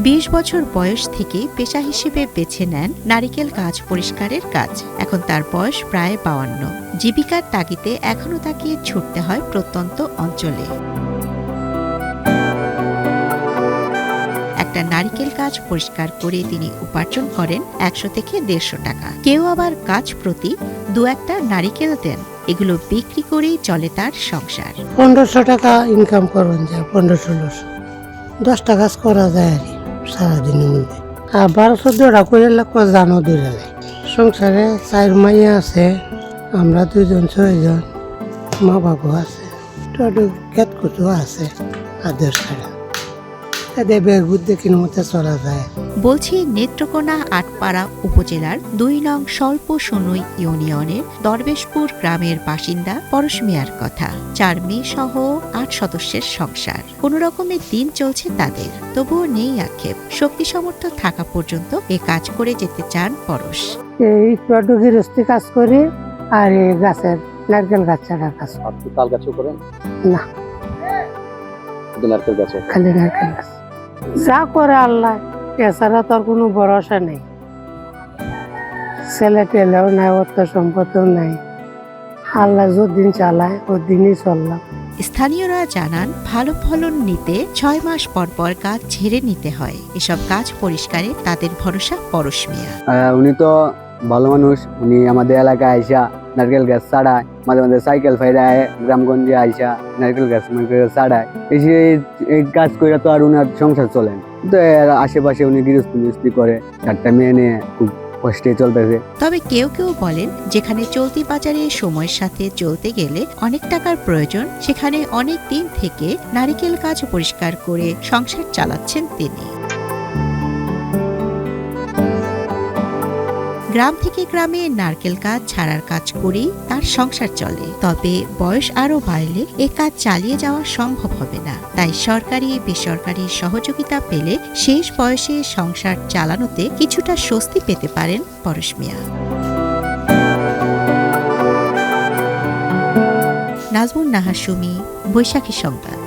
বিশ বছর বয়স থেকে পেশা হিসেবে বেছে নেন নারিকেল গাছ পরিষ্কারের কাজ। এখন তার বয়স প্রায় বাউান্ন। জীবিকার তাগিদে এখনও তাকে ছুটতে হয় প্রত্যন্ত অঞ্চলে। একটা নারিকেল গাছ পরিষ্কার করে তিনি উপার্জন করেন একশো থেকে দেড়শো টাকা। কেউ আবার গাছ প্রতি দু একটা নারিকেল দেন। এগুলো বিক্রি করেই চলে তার সংসার। পনেরোশো টাকা ইনকাম করবেন যা পনেরো ষোলোশো। দশটা কাজ করা যায় আর সারাদিনের মধ্যে। আবার বারো চোদ্দটা করে জানো যায় সংসারে চার মাইয়া আছে, আমরা দুজন ছয়জন মা বাবু আছে তো খেত কুচু আছে আদর ছাড়া এদের বেগুদ দেখির মতে চলা যায়। বলছি নেত্রকোনা আটপাড়া উপজেলার দুই নং স্বল্প সনুই ইউনিয়নের দরবেশপুর গ্রামের বাসিন্দা পরশ মিয়ার কথা। চার মেয়ে সহ আট সদস্যের সংসার। কোন রকমের দিন চলছে তাদের। তবুও নেই আক্ষেপ। শক্তি সমর্থ থাকা পর্যন্ত এ কাজ করে যেতে চান পরশ। এই একটু একটু গৃহস্থী কাজ করি আর এই গাছের নারকেল গাছ ছাড়া কাজ করি। আপনি তাল গাছও করেন না। নারকেল গাছও খালি নারকেল গাছ। যা করে আল্লাহ। এছাড়া তোর কোনো ভরসা নেই। ছেলে টেলেও নাই অর্থ সম্পদও নাই। আল্লাহ যদিন চালায় ওদিনই চললাম। স্থানীয়রা জানান ভালো ফলন নিতে ছয় মাস পর পর গাছ ঝেড়ে নিতে হয়। এসব গাছ পরিষ্কারে তাদের ভরসা পরশ মিয়া। আহ, উনি তো ভালো মানুষ। উনি আমাদের এলাকায় আইসা নারকেল গাছ ছাড়ায় মাঝে মাঝে সাইকেল ফাইরায় গ্রামগঞ্জে আইসা নারকেল গাছ নারকেল গাছ ছাড়ায়। এই- এই কাজ করে তো আর উনার সংসার চলেন আশেপাশে উনি গৃহস্থ মিস্ত্রি করে, চারটা মেয়ে নিয়ে খুব কষ্টে চলতেছে। তবে কেউ কেউ বলেন, যেখানে চলতি বাজারে সময়ের সাথে চলতে গেলে অনেক টাকার প্রয়োজন, সেখানে অনেক দিন থেকে নারিকেল গাছ পরিষ্কার করে সংসার চালাচ্ছেন তিনি। গ্রাম থেকে গ্রামে নারকেল গাছ ছাড়ার কাজ করেই তার সংসার চলে। তবে বয়স আরও বাড়লে এ কাজ চালিয়ে যাওয়া সম্ভব হবে না। তাই সরকারি, বেসরকারি সহযোগিতা পেলে শেষ বয়সে সংসার চালানোতে কিছুটা স্বস্তি পেতে পারেন পরশ মিয়া। নাজমুন নাহার সুমি, বৈশাখী সংবাদ।